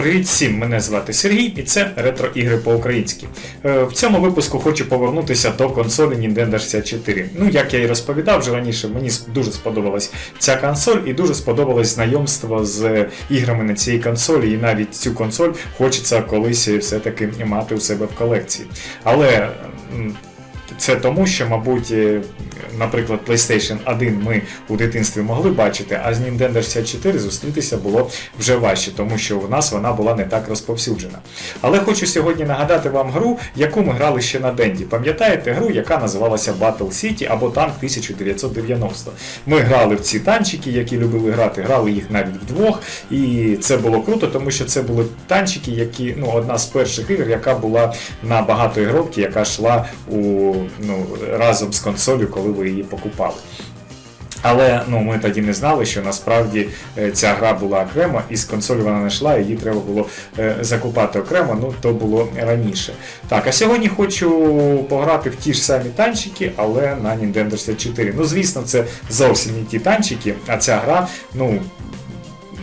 Привіт всім! Мене звати Сергій, і це ретро ігри по-українськи. Е, В цьому випуску хочу повернутися до консолі Nintendo 64. Ну, як я і розповідав вже раніше, мені дуже сподобалась ця консоль і дуже сподобалось знайомство з іграми на цій консолі, і навіть цю консоль хочеться колись все-таки мати у себе в колекції. Але це тому, що, мабуть, е, наприклад, PlayStation 1 ми у дитинстві могли бачити, а з Nintendo 64 зустрітися було вже важче, тому що в нас вона була не так розповсюджена. Але хочу сьогодні нагадати вам гру, яку ми грали ще на Денді. Пам'ятаєте гру, яка називалася Battle City або Танк 1990. Ми грали в ці танчики, які любили грати, грали їх навіть вдвох, і це було круто, тому що це були танчики, які ну одна з перших ігор, яка була на багатоігровці, яка йшла у ну разом з консолью, коли ви її покупали. Але ну ми тоді не знали, що насправді е, ця гра була окремо, і з консолі вона не йшла, її треба було е, закупати окремо. Ну то було раніше. Так, а сьогодні хочу пограти в ті ж самі танчики, але на Nintendo 64. Ну, звісно, це зовсім не ті танчики, а ця гра, ну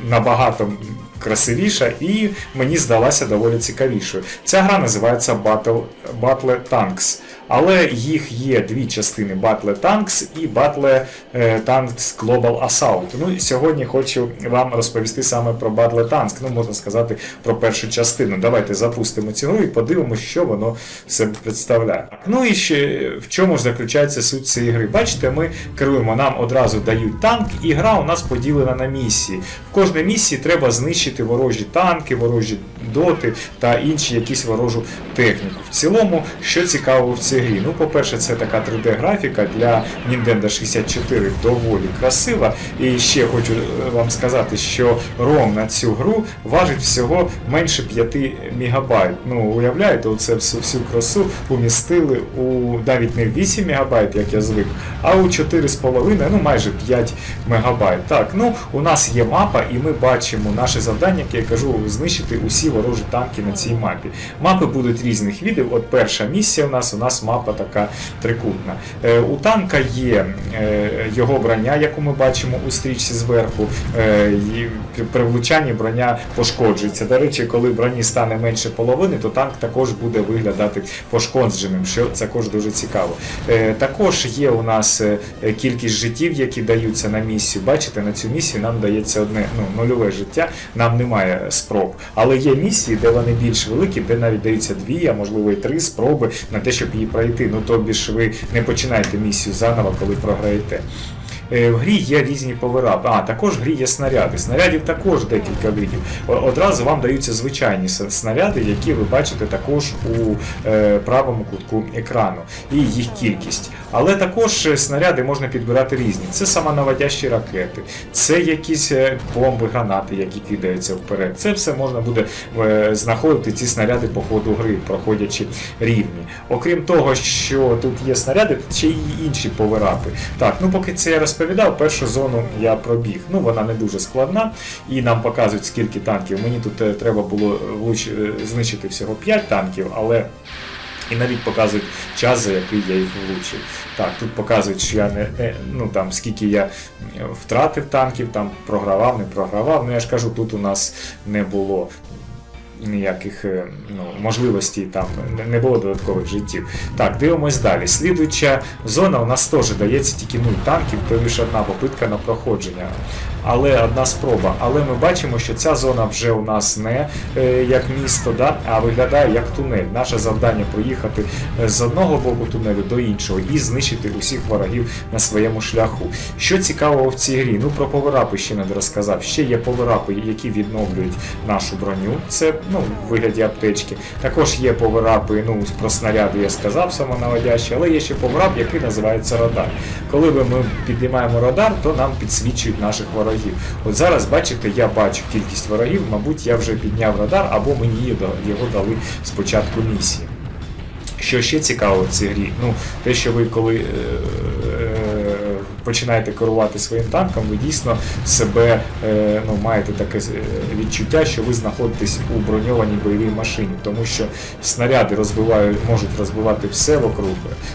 набагато красивіша і мені здалася доволі цікавішою. Ця гра називається Battle, Battle Tanks. Але їх є дві частини Battle Tanks і Battle е, Tanks Global Assault. Ну і сьогодні хочу вам розповісти саме про Battle Tanks, ну можна сказати про першу частину. Давайте запустимо цю гру і подивимося, що воно себе представляє. Ну і ще в чому ж заключається суть цієї гри? Бачите, ми керуємо, нам одразу дають танк, і гра у нас поділена на місії. В кожній місії треба знищити ворожі танки, ворожі доти та інші якісь ворожу техніку. В цілому, що цікаво в цій грі? Ну, по-перше, це така 3D-графіка для Nintendo 64 доволі красива. І ще хочу е, вам сказати, що ROM на цю гру важить всього менше 5 МБ. Ну, уявляєте, оце всю, всю красу умістили у навіть не в 8 МБ, як я звик, а у 4,5, ну майже 5 МБ. Так, ну у нас є мапа, і ми бачимо наше завдання, яке я кажу, знищити усі ворожі танки на цій мапі. Мапи будуть різних видів. От перша місія у нас у нас мапа така трикутна. Е, у танка є е, його броня, яку ми бачимо у стрічці зверху. Е, і при влучанні броня пошкоджується. До речі, коли броні стане менше половини, то танк також буде виглядати пошкодженим, що також дуже цікаво. Також є у нас кількість життів, які даються на місію. Бачите, на цю місію нам дається одне ну, нульове життя, нам немає спроб. Але є місії, де вони більш великі, де навіть даються дві, а можливо і три спроби на те, щоб її пройти. Ну тобі ж ви не починаєте місію заново, коли програєте. Е, В грі є різні поверапи. А, також в грі є снаряди. Снарядів також декілька видів. Одразу вам даються звичайні снаряди, які ви бачите також у е, правому кутку екрану, і їх кількість. Але також е, снаряди можна підбирати різні. Це самонаводящі ракети, це якісь бомби, гранати, які кидаються вперед. Це все можна буде знаходити ці снаряди по ходу гри, проходячи рівні. Окрім того, що тут є снаряди, ще й інші поверапи. Так, ну поки це я розповідав, першу зону я пробіг. Ну вона не дуже складна, і нам показують скільки танків. Мені тут е, треба було е, знищити всього 5 танків, але. І навіть показують час, за який я їх влучив. Так, тут показують, що я не, не ну там скільки я е, втратив танків, там програвав, не програвав. Ну я ж кажу, тут у нас не було ніяких е, ну, можливостей, там не- було додаткових життів. Так, дивимось далі. Слідуюча зона у нас теж дається тільки нуль танків, то лише одна попитка на проходження. Але одна спроба. Але ми бачимо, що ця зона вже у нас не е, як місто, да, а виглядає як тунель. Наше завдання проїхати е, з одного боку тунелю до іншого і знищити усіх ворогів на своєму шляху. Що цікавого в цій грі? Ну про поверапи ще не розказав. Ще є поверапи, які відновлюють нашу броню. Це ну, в вигляді аптечки. Також є поверапи, ну про снаряди я сказав самонаводящі, але є ще поверап, який називається радар. Коли ми піднімаємо радар, то нам підсвічують наших ворогів. От зараз бачите, я бачу кількість ворогів, мабуть, я вже підняв радар, або мені його дали спочатку місії. Що ще цікаво в цій грі? Ну, те, що ви коли е, е, починаєте керувати своїм танком, ви дійсно себе е, ну, маєте таке е, відчуття, що ви знаходитесь у броньованій бойовій машині, тому що снаряди розбивають, можуть розбивати все вокруг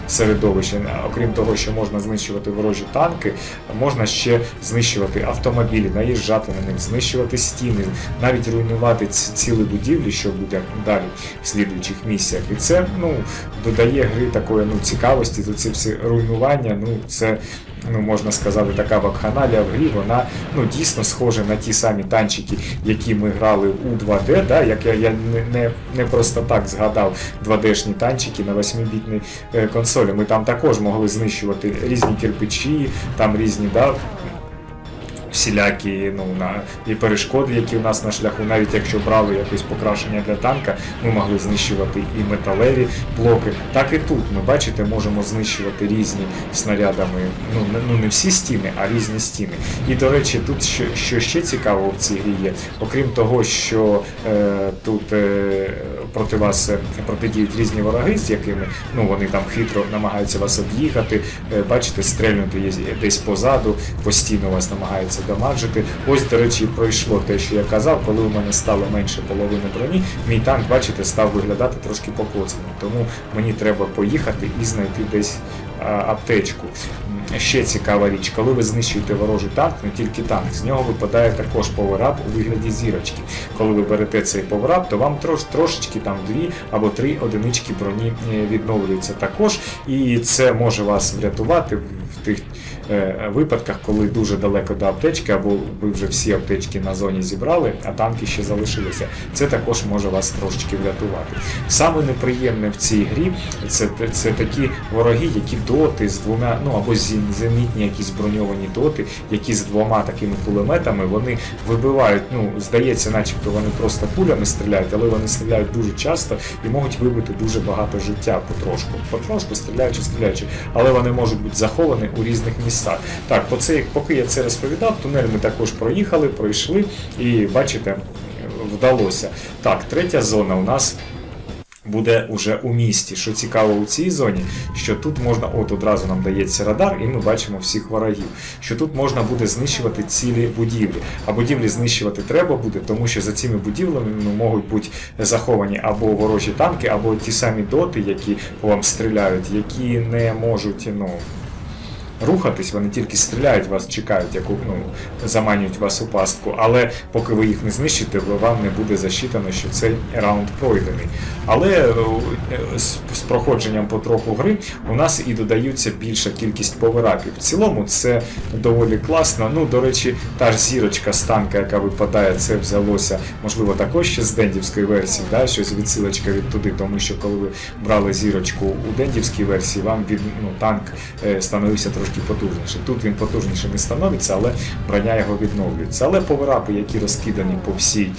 середовища. Окрім того, що можна знищувати ворожі танки, можна ще знищувати автомобілі, наїжджати на них, знищувати стіни, навіть руйнувати цілі будівлі, що буде далі в слідуючих місіях. І це ну, додає гри такої ну, цікавості, то ці всі руйнування, ну це. Ну, можна сказати, така вакханалія в грі, вона ну, дійсно схожа на ті самі танчики, які ми грали у 2D. Да? Як я, я не, не, просто так згадав 2D-шні танчики на 8-бітній е, консолі. Ми там також могли знищувати різні кирпичі, там різні да, всілякі ну, на, і перешкоди, які у нас на шляху, навіть якщо брали якесь покрашення для танка, ми могли знищувати і металеві блоки. Так і тут ми бачите, можемо знищувати різні снарядами. Ну не, ну не всі стіни, а різні стіни. І до речі, тут що, що ще цікаво в цій грі є, окрім того, що е, тут е, проти вас е, протидіють різні вороги, з якими ну вони там хитро намагаються вас об'їхати. Е, бачите, стрельнути десь позаду, постійно вас намагаються дамаджити. Ось, до речі, пройшло те, що я казав, коли у мене стало менше половини броні, мій танк, бачите, став виглядати трошки покоцаним. Тому мені треба поїхати і знайти десь аптечку. Ще цікава річ, коли ви знищуєте ворожий танк, не тільки танк, з нього випадає також поверап у вигляді зірочки. Коли ви берете цей поверап, то вам трош, трошечки там дві або три одинички броні е, відновлюються також, і це може вас врятувати в тих е, випадках, коли дуже далеко до аптечки, або ви вже всі аптечки на зоні зібрали, а танки ще залишилися. Це також може вас трошечки врятувати. Саме неприємне в цій грі це, це такі вороги, які доти з двома, ну або зі- зенітні якісь броньовані доти, які з двома такими кулеметами вони вибивають. Ну здається, начебто вони просто пулями стріляють, але вони стріляють дуже часто і можуть вибити дуже багато життя потрошку. Потрошку стріляючи, стріляючи, але вони можуть бути заховані у різних місцях. Так, по це, поки я це розповідав, тунель ми також проїхали, пройшли, і бачите, вдалося. Так, третя зона у нас буде уже у місті. Що цікаво у цій зоні, що тут можна, от одразу нам дається радар, і ми бачимо всіх ворогів. Що тут можна буде знищувати цілі будівлі. А будівлі знищувати треба буде, тому що за цими будівлями ну, можуть бути заховані або ворожі танки, або ті самі доти, які по вам стріляють, які не можуть, ну рухатись, вони тільки стріляють вас, чекають, яку ну, заманюють вас у пастку. Але поки ви їх не знищите, вам не буде засчитано, що цей раунд пройдений. Але е, з, проходженням потроху гри у нас і додаються більша кількість поверапів. В цілому це доволі класно. Ну, до речі, та ж зірочка з танка, яка випадає, це взялося, можливо, також ще з дендівської версії, да, щось відсилочка від туди, тому що коли ви брали зірочку у дендівській версії, вам від ну, танк е, становився трошки потужніше. Тут він потужніше не становиться, але броня його відновлюється. Але поверапи, які розкидані по всій,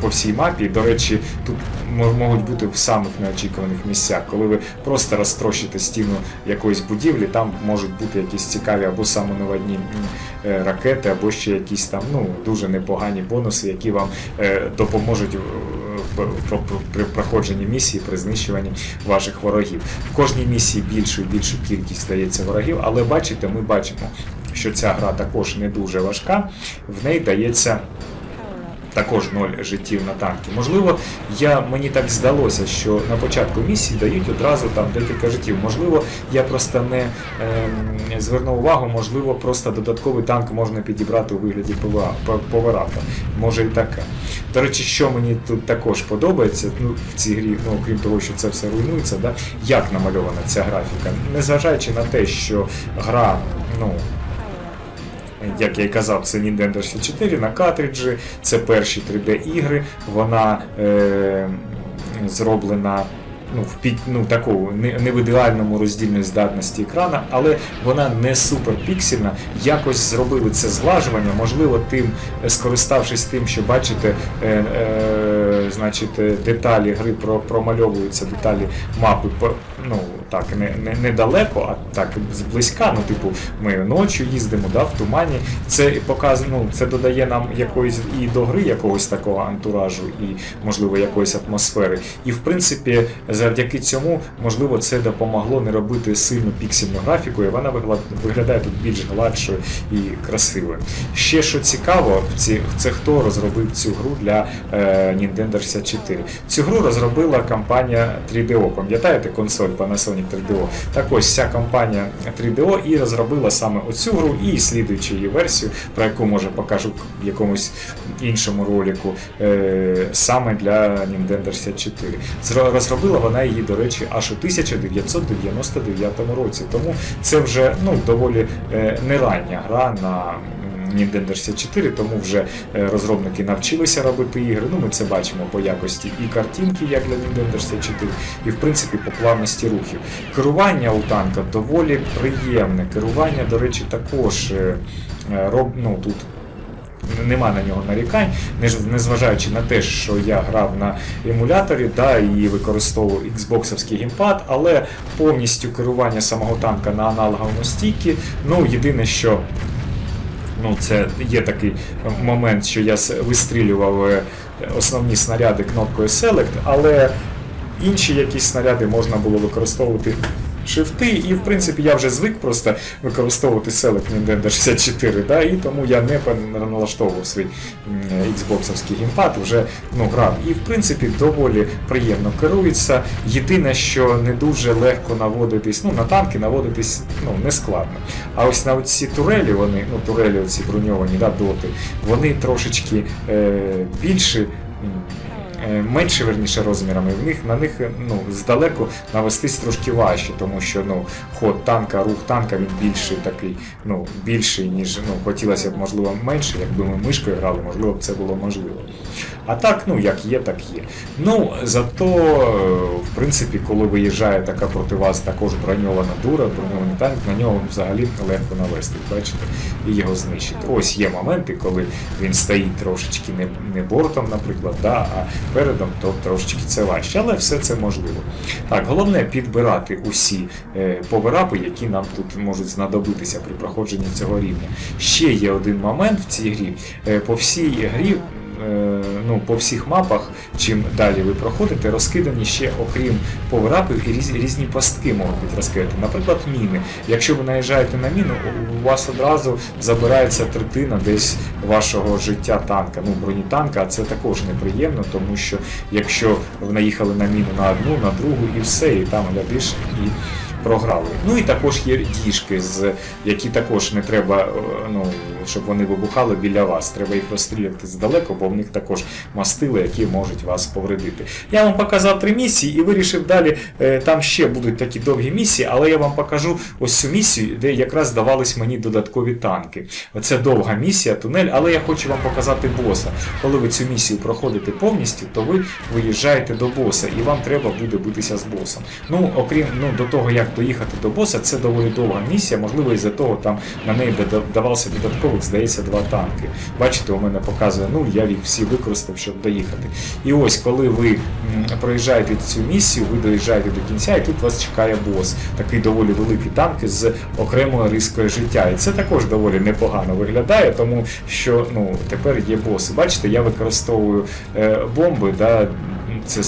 по всій мапі, до речі, тут можуть бути в самих неочікуваних місцях. Коли ви просто розтрощите стіну якоїсь будівлі, там можуть бути якісь цікаві або самонаводні е, ракети, або ще якісь там ну, дуже непогані бонуси, які вам е, допоможуть. При проходженні місії, при знищуванні ваших ворогів. В кожній місії більшу і більшу кількість стається ворогів, але бачите, ми бачимо, що ця гра також не дуже важка, в неї дається. Також ноль життів на танки. Можливо, я мені так здалося, що на початку місії дають одразу там декілька життів. Можливо, я просто не ем, звернув увагу, можливо, просто додатковий танк можна підібрати у вигляді пова- Може і таке. До речі, що мені тут також подобається, ну в цій грі, ну окрім того, що це все руйнується, да, як намальована ця графіка, незважаючи на те, що гра, ну як я і казав, це Nintendo 64 на картриджі, це перші 3D-ігри, вона е, зроблена ну, в під, ну, такому, не, не в ідеальному роздільної здатності екрана, але вона не супер піксельна. Якось зробили це зглажування, можливо, тим, е, скориставшись тим, що бачите, е, е, значить, е, деталі гри про, промальовуються, деталі мапи ну так, не, не, недалеко, а так зблизька. Ну, типу, ми ночі їздимо, да, в тумані. Це і показує, ну, це додає нам якоїсь і до гри якогось такого антуражу, і можливо якоїсь атмосфери. І в принципі, завдяки цьому, можливо, це допомогло не робити сильну піксельну графіку, і вона виглядає тут більш гладшою і красивою. Ще що цікаво, ці- це хто розробив цю гру для е, Nintendo 64. Цю гру розробила компанія 3DO. Пам'ятаєте консоль Panasonic 3DO? Так ось ця компанія 3DO і розробила саме оцю гру і слідуючу її версію, про яку може покажу в якомусь іншому ролику, е, саме для Nintendo 64. Розробила вона її, до речі, аж у 1999 році. Тому це вже ну, доволі е, не рання гра на Nintendo 64, тому вже е, розробники навчилися робити ігри. Ну, ми це бачимо по якості і картинки, як для Nintendo 64, і в принципі по плавності рухів. Керування у танка доволі приємне. Керування, до речі, також е, е, роб, ну, тут нема на нього нарікань, незважаючи на те, що я грав на емуляторі да, і використовував Xbox геймпад, але повністю керування самого танка на аналоговому стікі. Ну, єдине, що ну, це є такий момент, що я вистрілював е, основні снаряди кнопкою Select, але інші якісь снаряди можна було використовувати. Шифти, і в принципі я вже звик просто використовувати Select Nintendo 64, да, і тому я не налаштовував свій м, Xbox геймпад, вже ну, грав. І в принципі доволі приємно керується. Єдине, що не дуже легко наводитись, ну на танки наводитись ну, не складно. А ось на ці турелі, вони, ну турелі оці броньовані, да, доти, вони трошечки е, більші. Е, Менше верніше розмірами, в них на них е, ну здалеку навестись трошки важче, тому що ну ход танка, рух танка він більший такий, ну більший ніж ну хотілося б можливо менше. Якби ми мишкою грали, можливо б це було можливо. А так, ну як є, так є. Ну зато, е, в принципі, коли виїжджає така проти вас також броньована дура, броньований танк, на нього взагалі легко навести, бачите, і його знищити. Ось є моменти, коли він стоїть трошечки не, не бортом, наприклад, да, а передом, то трошечки це важче, але все це можливо. Так, головне підбирати усі е, поверапи, які нам тут можуть знадобитися при проходженні цього рівня. Ще є один момент в цій грі. Е, по всій грі. Е, Ну, по всіх мапах, чим далі ви проходите, розкидані ще, окрім поверапів, і різ- різні пастки можуть бути розкидані. Наприклад, міни. Якщо ви наїжджаєте на міну, у вас одразу забирається третина десь вашого життя танка, ну бронетанка, а це також неприємно, тому що якщо ви наїхали на міну на одну, на другу і все, і там глядиш і програли. Ну і також є діжки, які також не треба, е, ну щоб вони вибухали біля вас. Треба їх розстріляти здалеку, бо в них також мастили, які можуть вас повредити. Я вам показав три місії і вирішив далі. е, Там ще будуть такі довгі місії, але я вам покажу ось цю місію, де якраз давались мені додаткові танки. Оце довга місія, тунель, але я хочу вам показати боса. Коли ви цю місію проходите повністю, то ви виїжджаєте до боса, і вам треба буде битися з босом. Ну, окрім ну, до того, як доїхати до боса, це доволі довга місія. Можливо, із-за того там на неї дода- давалося додаткових, здається, два танки. Бачите, у мене показує нуль, я їх всі використав, щоб доїхати. І ось, коли ви проїжджаєте цю місію, ви доїжджаєте до кінця, і тут вас чекає бос. Такий доволі великий танк з окремою рискою життя. І це також доволі непогано виглядає, тому що ну, тепер є боси. Бачите, я використовую е, бомби, да, це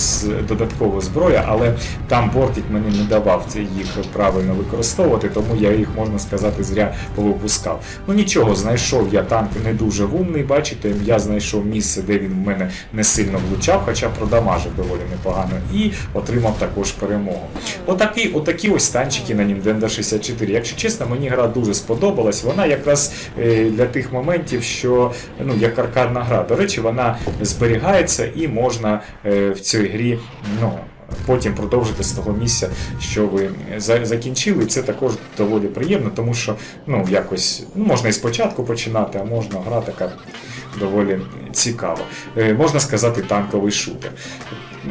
додаткова зброя, але там бортик мені не давав їх правильно використовувати, тому я їх, можна сказати, зря повипускав. Ну нічого, знайшов я танк не дуже вумний, бачите, я знайшов місце, де він в мене не сильно влучав, хоча продамажив доволі непогано, і отримав також перемогу. Отакі, отакі ось танчики на Nintendo 64. Якщо чесно, мені гра дуже сподобалась. Вона якраз е, для тих моментів, що ну, як аркадна гра. До речі, вона зберігається і можна е, в цій грі. ну, Потім продовжити з того місця, що ви закінчили. закінчили. Це також доволі приємно, тому що ну якось ну, можна і спочатку починати, а можна гра така доволі цікава. Е, можна сказати, танковий шутер.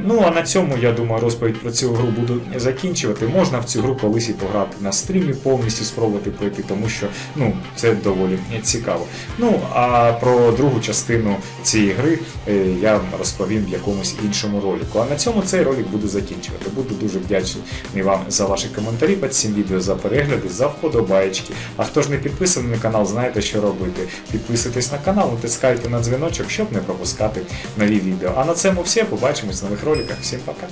Ну а на цьому я думаю, розповідь про цю гру буду закінчувати. Можна в цю гру колись і пограти на стрімі, повністю спробувати пройти, тому що ну це доволі цікаво. Ну а про другу частину цієї гри е, я розповім в якомусь іншому ролику. А на цьому цей ролик буду закінчувати. Буду дуже вдячний вам за ваші коментарі під цим відео, за перегляди, за вподобайки. А хто ж не підписаний на канал, знаєте, що робити. Підписуйтесь на канал, натискайте на дзвіночок, щоб не пропускати нові відео. А на цьому все. Побачимось нових роликах. Всем пока.